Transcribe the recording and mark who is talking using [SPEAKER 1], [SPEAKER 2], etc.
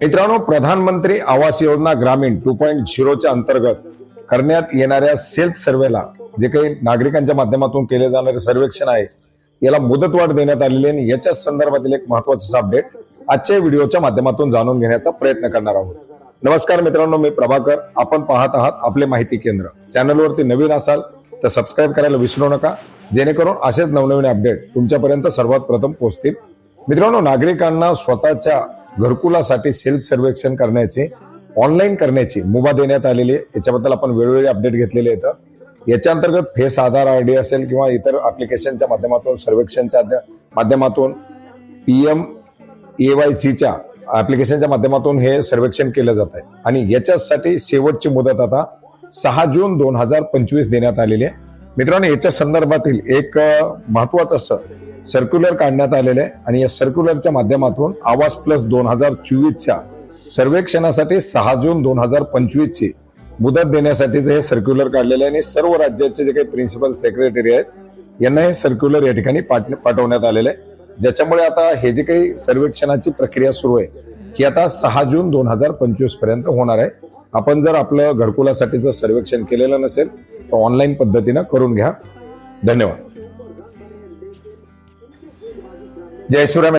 [SPEAKER 1] मित्रांनो प्रधानमंत्री आवास योजना ग्रामीण टू पॉईंट झिरोच्या अंतर्गत करण्यात येणाऱ्या सेल्फ सर्वेला जे काही नागरिकांच्या माध्यमातून केले जाणारे सर्वेक्षण आहे याला मुदतवाढ देण्यात आलेली आहे आणि याच्याच संदर्भातील एक महत्त्वाचा अपडेट आजच्या व्हिडिओच्या माध्यमातून जाणून घेण्याचा प्रयत्न करणार आहोत. नमस्कार मित्रांनो मी प्रभाकर. आपण पाहत आहात आपले माहिती केंद्र. चॅनलवरती नवीन असाल तर सबस्क्राईब करायला विसरू नका. जेणेकरून असेच नवनवीन अपडेट तुमच्यापर्यंत सर्वात प्रथम पोहोचतील. मित्रांनो नागरिकांना स्वतःच्या घरकुलासाठी सेल्फ सर्वेक्षण करण्याची ऑनलाईन करण्याची मुभा देण्यात आलेली आहे. याच्याबद्दल आपण वेळोवेळी अपडेट घेतलेले आहेत याच्या अंतर्गत फेस आधार आय डी असेल किंवा इतर अप्लिकेशनच्या माध्यमातून सर्वेक्षणच्या माध्यमातून पी एम ए वाय सीच्या ॲप्लिकेशनच्या माध्यमातून हे सर्वेक्षण केलं जात आहे. आणि याच्यासाठी शेवटची मुदत आता सहा जून दोन हजार पंचवीस देण्यात आलेली आहे. मित्रांनो याच्या संदर्भातील एक महत्वाचं असं सर्क्युलर काढण्यात आलेलं आहे. आणि या सर्क्युलरच्या माध्यमातून आवास प्लस दोन हजार चोवीसच्या सर्वेक्षणासाठी सहा जून दोन हजार पंचवीसची मुदत देण्यासाठीचं हे सर्क्युलर काढलेलं आहे. आणि सर्व राज्याचे जे काही प्रिन्सिपल सेक्रेटरी आहेत यांना हे सर्क्युलर या ठिकाणी पाठ- पाठवण्यात आलेलं आहे. ज्याच्यामुळे आता हे जे काही सर्वेक्षणाची प्रक्रिया सुरू आहे ही आता सहा जून दोन हजार पंचवीसपर्यंत होणार आहे. आपण जर आपलं घरकुलासाठीचं सर्वेक्षण केलेलं नसेल तर ऑनलाईन पद्धतीनं करून घ्या. धन्यवाद. ജയശ്വരം